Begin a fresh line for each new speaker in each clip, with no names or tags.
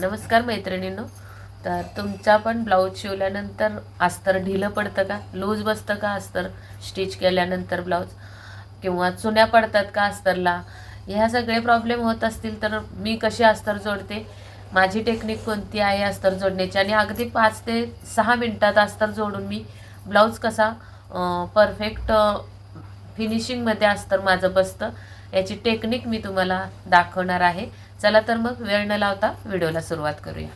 नमस्कार मैत्रिणींनो. तर तुमचा पण ब्लाऊज शिवल्यानंतर अस्तर ढिलं पडतं का? लूज बसतं का अस्तर? स्टिच केल्यानंतर ब्लाऊज किंवा चुन्या पडतात का अस्तरला? ह्या सगळे प्रॉब्लेम होत असतील तर मी कशी अस्तर जोडते? माझी टेक्निक कोणती आहे अस्तर जोडण्याची? आणि अगदी पाच ते सहा मिनटात अस्तर जोडून मी ब्लाऊज कसा परफेक्ट फिनिशिंगमध्ये अस्तर माझं बसतं याची टेक्निक मी तुम्हाला दाखवणार आहे. चला तर मग वेळ न लावता व्हिडिओला सुरुवात करूया.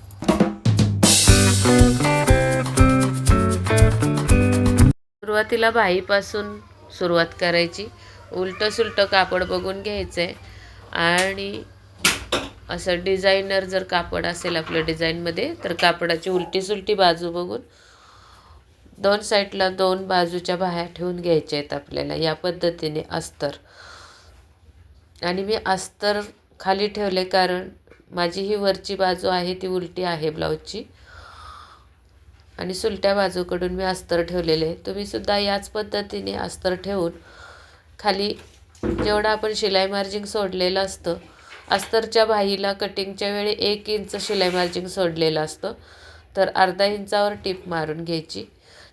सुरुवातीला बाईपासून सुरुवात करायची. उलटं सुलटं कापड बघून घ्यायचं आहे आणि असं डिझायनर जर कापड असेल आपल्या डिझाईनमध्ये तर कापडाची उलटी सुलटी बाजू बघून दोन साईडला दोन बाजूच्या बाह्या ठेवून घ्यायच्या आहेत आपल्याला. या पद्धतीने अस्तर. आणि मी अस्तर खाली ठेवले कारण माझी ही वरची बाजू आहे ती उलटी आहे ब्लाऊजची. आणि सुलट्या बाजूकडून मी अस्तर ठेवलेले. तुम्ही तुम्हीसुद्धा याच पद्धतीने अस्तर ठेवून खाली जेवढं आपण शिलाई मार्जिंग सोडलेलं असतं अस्तरच्या बाहीला कटिंगच्या वेळी एक इंच शिलाई मार्जिंग सोडलेलं असतं. तर अर्धा इंचावर टीप मारून घ्यायची.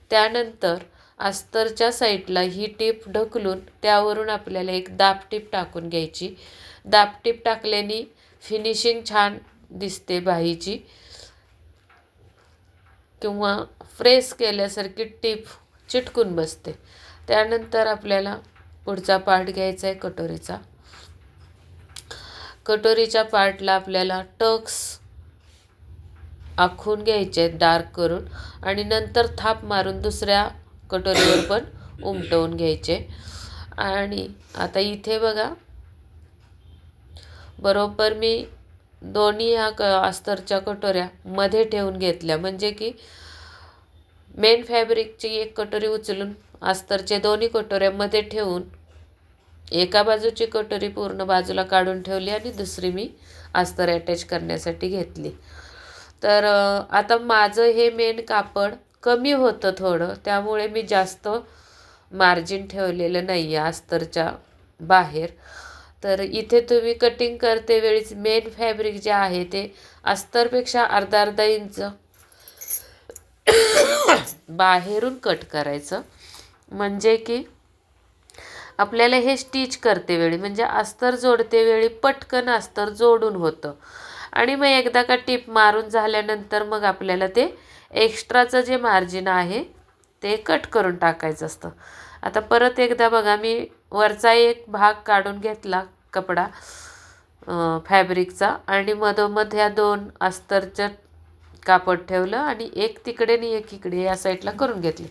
त्यानंतर अस्तरच्या साईडला ही टीप ढकलून त्यावरून आपल्याला एक दाब टीप टाकून घ्यायची. दाब टीप टाकल्याने फिनिशिंग छान दिसते बाहीची किंवा फ्रेस केल्यासारखी टीप चिटकून बसते. त्यानंतर आपल्याला पुढचा पार्ट घ्यायचा आहे कटोरीचा. कटोरीच्या पार्टला आपल्याला टक्स आखून घ्यायचे आहेत डार्क करून. आणि नंतर थाप मारून दुसऱ्या कटोरीवर पण उमटवून घ्यायचे. आणि आता इथे बघा बरोबर मी दोन्ही ह्या क अस्तरच्या कटोऱ्या मध्ये ठेवून घेतल्या. म्हणजे की मेन फॅब्रिकची एक कटोरी उचलून अस्तरचे दोन्ही कटोऱ्या मध्ये ठेवून एका बाजूची कटोरी पूर्ण बाजूला काढून ठेवली आणि दुसरी मी अस्तर अटॅच करण्यासाठी घेतली. तर आता माझं हे मेन कापड कमी होतं थोडं. त्यामुळे मी जास्त मार्जिन ठेवलेलं नाही आहे अस्तरच्या बाहेर. तर इथे तुम्ही कटिंग करते वेळीच मेन फॅब्रिक जे आहे ते अस्तरपेक्षा अर्धा अर्धा इंच बाहेरून कट करायचं. म्हणजे की आपल्याला हे स्टिच करते वेळी म्हणजे अस्तर जोडते वेळी पटकन अस्तर जोडून होतं. आणि मग एकदा का टीप मारून झाल्यानंतर मग आपल्याला ते एक्स्ट्राचं जे मार्जिन आहे ते कट करून टाकायचं असतं. आता परत एकदा बघा मी वरचा एक भाग काढून घेतला कपडा फॅब्रिकचा आणि मधोमध ह्या दोन अस्तरचं कापड ठेवलं आणि एक तिकडे आणि एक इकडे या साईडला करून घेतली.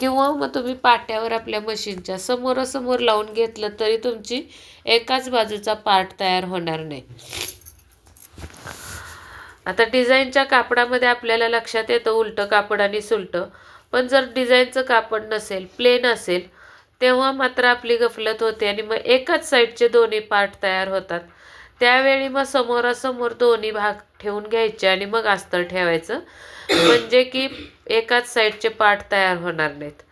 किंवा मग तुम्ही पाट्यावर आपल्या मशीनच्या समोरासमोर लावून घेतलं तरी तुमची एकाच बाजूचा पार्ट तयार होणार नाही. आता डिझाईनच्या कापडामध्ये आपल्याला लक्षात येतं उलटं कापड आणि सुलटं. पण जर डिझाईनचं कापड नसेल प्लेन असेल तेव्हा मात्र आपली गफलत होते आणि मग एकाच साईडचे दोन्ही पार्ट तयार होतात. त्यावेळी मग समोरासमोर दोन्ही भाग ठेवून घ्यायचे आणि मग अस्तर ठेवायचं. म्हणजे की एकाच साईडचे पार्ट तयार होणार नाहीत.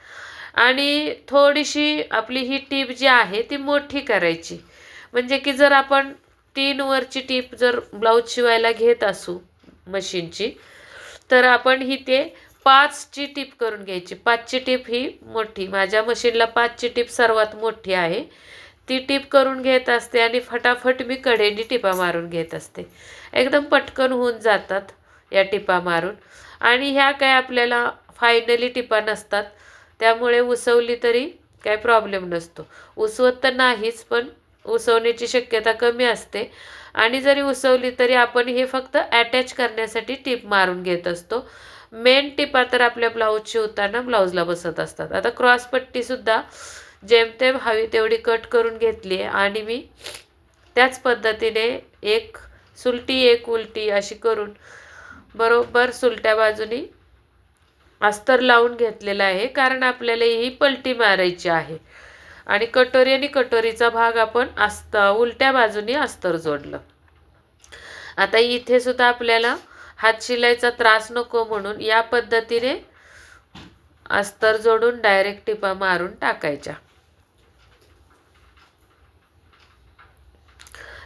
आणि थोडीशी आपली ही टीप जी आहे ती मोठी करायची. म्हणजे की जर आपण तीन वरची टीप जर ब्लाऊज शिवायला घेत असू मशीनची तर आपण ही ते पाचची टीप करून घ्यायची. पाचची टीप ही मोठी माझ्या मशीनला पाचची टीप सर्वात मोठी आहे. ती टीप करून घेत असते आणि फटाफट मी कडेनी टिपा मारून घेत असते. एकदम पटकन होऊन जातात या टिपा मारून. आणि ह्या काय आपल्याला फायनली टिपा नसतात. त्यामुळे उसवली तरी काय प्रॉब्लेम नसतो. उसवत तर नाहीच पण उसवण्याची शक्यता कमी असते. आणि जरी उसवली तरी आपण हे फक्त अटॅच करण्यासाठी टीप मारून घेत असतो. मेन टिपा तर आपल्या ब्लाऊज शिवताना ब्लाऊजला बसत असतात. आता क्रॉसपट्टीसुद्धा जेमतेम हवी तेवढी कट करून घेतली आहे. आणि मी त्याच पद्धतीने एक सुलटी एक उलटी अशी करून बरोबर सुलट्या बाजूनी अस्तर लावून घेतलेलं आहे. कारण आपल्याला ही पलटी मारायची आहे. आणि कटोरी आणि कटोरीचा भाग आपण अस्त उलट्या बाजूनी अस्तर जोडलं. आता इथे सुद्धा आपल्याला हात शिलाईचा त्रास नको म्हणून या पद्धतीने अस्तर जोडून डायरेक्ट टिपा मारून टाकायच्या.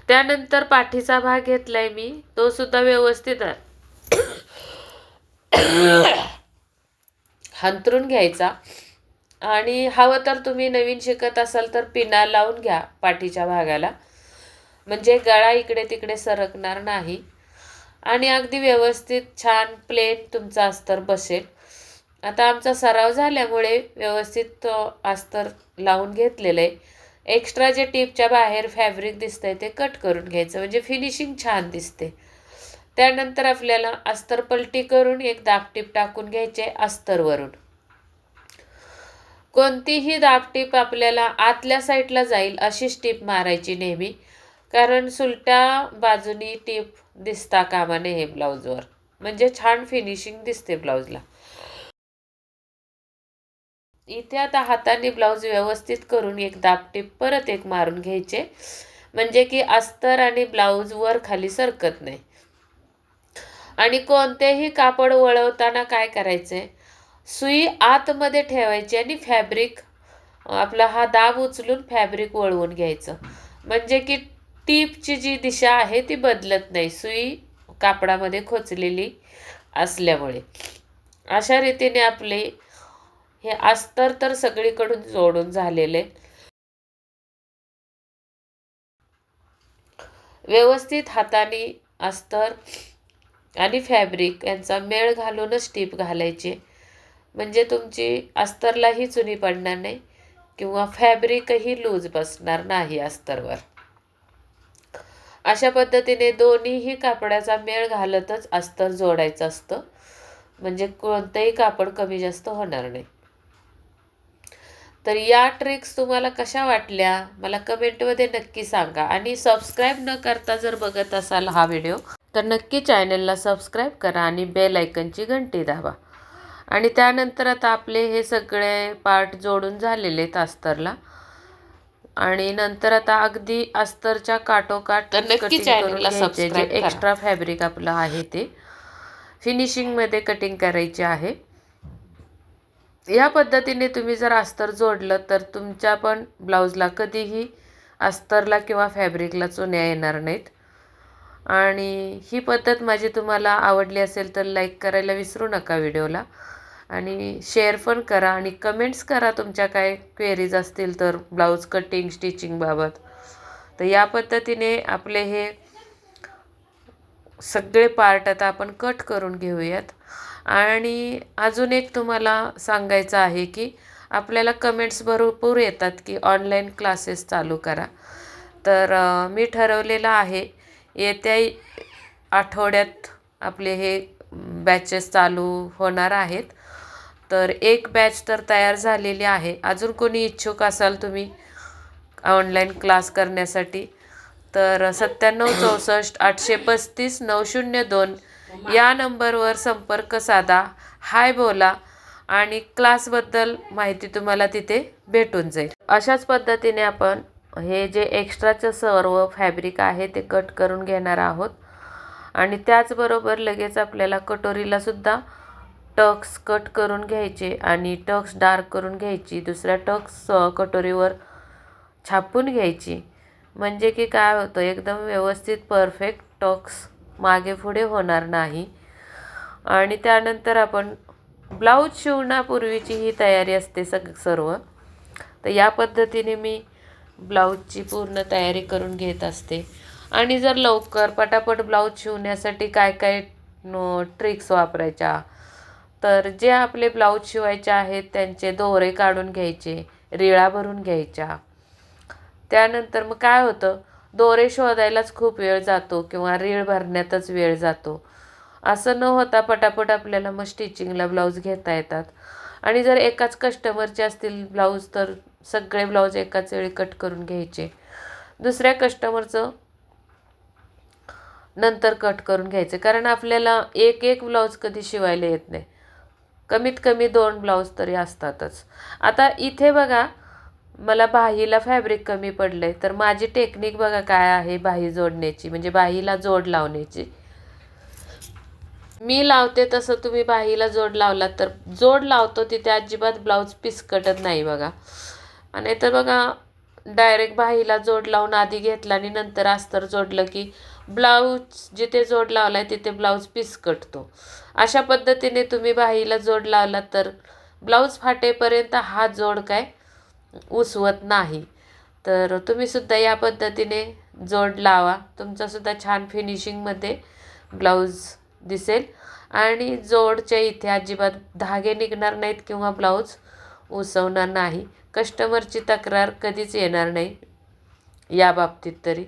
त्यानंतर पाठीचा भाग घेतलाय मी तो सुद्धा व्यवस्थित हंतरून घ्यायचा. आणि हवं तर तुम्ही नवीन शिकत असाल तर पिना लावून घ्या पाठीच्या भागाला. म्हणजे गळा इकडे तिकडे सरकणार नाही. आणि अगदी व्यवस्थित छान प्लेन तुमचा अस्तर बसेल. आता आमचा सराव झाल्यामुळे व्यवस्थित तो अस्तर लावून घेतलेलं आहे एक्स्ट्रा जे टीपच्या बाहेर फॅब्रिक दिसतं आहे ते कट करून घ्यायचं. म्हणजे फिनिशिंग छान दिसते. त्यानंतर आपल्याला अस्तर पलटी करून एक दाबटीप टाकून घ्यायचे अस्तरवरून कोणतीही दाबटीप आपल्याला आतल्या साईडला जाईल अशीच टीप मारायची नेहमी. कारण सुलट्या बाजूनी टीप दिसता कामा नये ब्लाऊजवर. म्हणजे छान फिनिशिंग दिसते ब्लाऊजला. इथे आता हाताने ब्लाऊज व्यवस्थित करून एक दाबटीप परत एक मारून घ्यायचे. म्हणजे की अस्तर आणि ब्लाऊज वर खाली सरकत नाही. आणि कोणतेही कापड वळवताना काय करायचंय सुई आतमध्ये ठेवायची आणि फॅब्रिक आपला हा दाब उचलून फॅब्रिक वळवून घ्यायचं. म्हणजे की टीपची जी दिशा आहे ती बदलत नाही सुई कापडामध्ये खोचलेली असल्यामुळे. अशा रीतीने आपले हे अस्तर तर सगळीकडून जोडून झालेले. व्यवस्थित हाताने अस्तर आणि फॅब्रिक यांचा मेळ घालूनच टीप घालायची. म्हणजे तुमची अस्तरलाही चुनी पडणार नाही किंवा फॅब्रिकही लूज बसणार नाही अस्तरवर. अशा पद्धतीने दोन्हीही कापडाचा मेळ घालतच अस्तर जोडायचं असतं. म्हणजे कोणतंही कापड कमी जास्त होणार नाही. तर या ट्रिक्स तुम्हाला कशा वाटल्या? मला कमेंटमध्ये नक्की सांगा. आणि सबस्क्राईब न करता जर बघत असाल हा व्हिडिओ तर नक्की चॅनलला सबस्क्राईब करा आणि बेल आयकनची घंटी दाबा. आणि त्यानंतर आता आपले हे सगळे पार्ट जोडून झालेले आहेत अस्तरला आणि नंतर आता अगदी अस्तरच्या
channel
करून घ्यायचे. जे. एक्स्ट्रा फॅब्रिक आपलं आहे ते फिनिशिंगमध्ये कटिंग करायचे आहे या पद्धतीने तुम्ही जर अस्तर जोडलं तर तुमच्या पण ब्लाऊजला कधीही अस्तरला किंवा फॅब्रिकला चुन्या येणार नाहीत आणि ही पद्धत माझी तुम्हाला आवडली असेल तर लाईक करायला विसरू नका व्हिडिओला आणि शेअर पण करा आणि कमेंट्स करा तुमच्या काय क्वेरीज असतील तर ब्लाऊज कटिंग स्टिचिंगबाबत तर या पद्धतीने आपले हे सगळे पार्ट आता आपण कट करून घेऊयात. आणि अजून एक तुम्हाला सांगायचं आहे की आपल्याला कमेंट्स भरपूर येतात की ऑनलाईन क्लासेस चालू करा. तर मी ठरवलेलं आहे येत्या आठवड्यात आपले हे बॅचेस चालू होणार आहेत. तर एक बॅच तर तयार झालेली आहे. अजून कोणी इच्छुक असाल तुम्ही ऑनलाईन क्लास करण्यासाठी? तर सत्त्याण्णव चौसष्ट आठशे पस्तीस नऊ शून्य दोन या नंबरवर संपर्क साधा. हाय बोला आणि क्लासबद्दल माहिती तुम्हाला तिथे भेटून जाईल. अशाच पद्धतीने आपण हे जे एक्स्ट्राचं सर्व फॅब्रिक आहे ते कट करून घेणार आहोत. आणि त्याचबरोबर लगेच आपल्याला कटोरीला सुद्धा टक्स कट करून घ्यायचे आणि टक्स डार्क करून घ्यायची. दुसऱ्या टक्स कटोरीवर छापून घ्यायची. म्हणजे की काय होतं एकदम व्यवस्थित परफेक्ट टक्स मागे पुढे होणार नाही. आणि त्यानंतर आपण ब्लाऊज शिवण्यापूर्वीची ही तयारी असते सग सर्व. तर या पद्धतीने मी ब्लाऊजची पूर्ण तयारी करून घेत असते. आणि जर लवकर पटापट ब्लाऊज शिवण्यासाठी काय काय ट्रिक्स वापरायच्या तर जे आपले ब्लाऊज शिवायचे आहेत त्यांचे दोरे काढून घ्यायचे रिळा भरून घ्यायच्या. त्यानंतर मग काय होतं? दोरे शोधायलाच खूप वेळ जातो किंवा रीळ भरण्यातच वेळ जातो. असं न होता पटापट आपल्याला मग स्टिचिंगला ब्लाऊज घेता येतात. आणि जर एकाच कस्टमरचे असतील ब्लाऊज तर सगळे ब्लाऊज एकाच वेळी कट करून घ्यायचे. दुसऱ्या कस्टमरचं नंतर कट करून घ्यायचे. कारण आपल्याला एक एक ब्लाऊज कधी शिवायला येत नाही. कमीत कमी दोन ब्लाऊज तरी असतातच. आता इथे बघा मला बाहीला फॅब्रिक कमी पडलं आहे तर माझी टेक्निक बघा काय आहे बाही जोडण्याची म्हणजे बाहीला जोड लावण्याची. मी लावते तसं तुम्ही बाहीला जोड लावलात तर जोड लावतो तिथे अजिबात ब्लाऊज पिसकटत नाही बघा. आणि तर बघा डायरेक्ट बाहीला जोड लावून आधी घेतला आणि नंतर अस्तर जोडलं की ब्लाऊज जिथे जोड लावला आहे तिथे ब्लाऊज पिसकटतो. अशा पद्धतीने तुम्ही बाहीला जोड लावला तर ब्लाऊज फाटेपर्यंत हा जोड काय उसवत नाही. तर तुम्हीसुद्धा या पद्धतीने जोड लावा. तुमचासुद्धा छान फिनिशिंगमध्ये ब्लाऊज दिसेल. आणि जोडच्या इथे अजिबात धागे निघणार नाहीत किंवा ब्लाऊज उसवणार नाही. कस्टमरची तक्रार कधीच येणार नाही या बाबतीत तरी.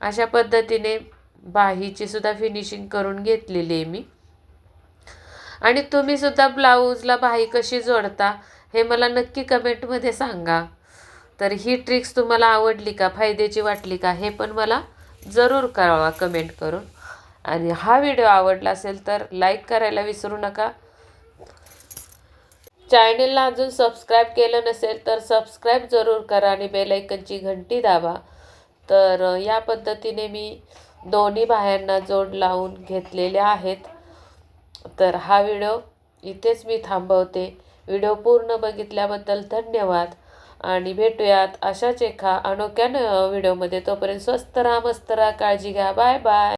अशा पद्धतीने बाहीची सुद्धा फिनिशिंग करून घेतलेली आहे मी. आणि तुम्हीसुद्धा ब्लाऊजला बाही कशी जोडता हे मला नक्की कमेंटमध्ये सांगा. तर ही ट्रिक्स तुम्हाला आवडली का फायद्याची वाटली का हे पण मला जरूर कळवा कमेंट करून. आणि हा व्हिडिओ आवडला असेल तर लाईक करायला विसरू नका. चॅनेलला अजून सबस्क्राईब केलं नसेल तर सबस्क्राईब जरूर करा आणि बेलायकनची घंटी दाबा. तर या पद्धतीने मी दोन्ही बाह्यांना जोड लावून घेतलेले आहेत. तर हा व्हिडिओ इथेच मी थांबवते. व्हिडिओ पूर्ण बघितल्याबद्दल धन्यवाद. आणि भेटूयात अशाच एका अनोख्या न- व्हिडिओमध्ये. तोपर्यंत स्वस्त राहा मस्त राहा काळजी घ्या. Bye bye.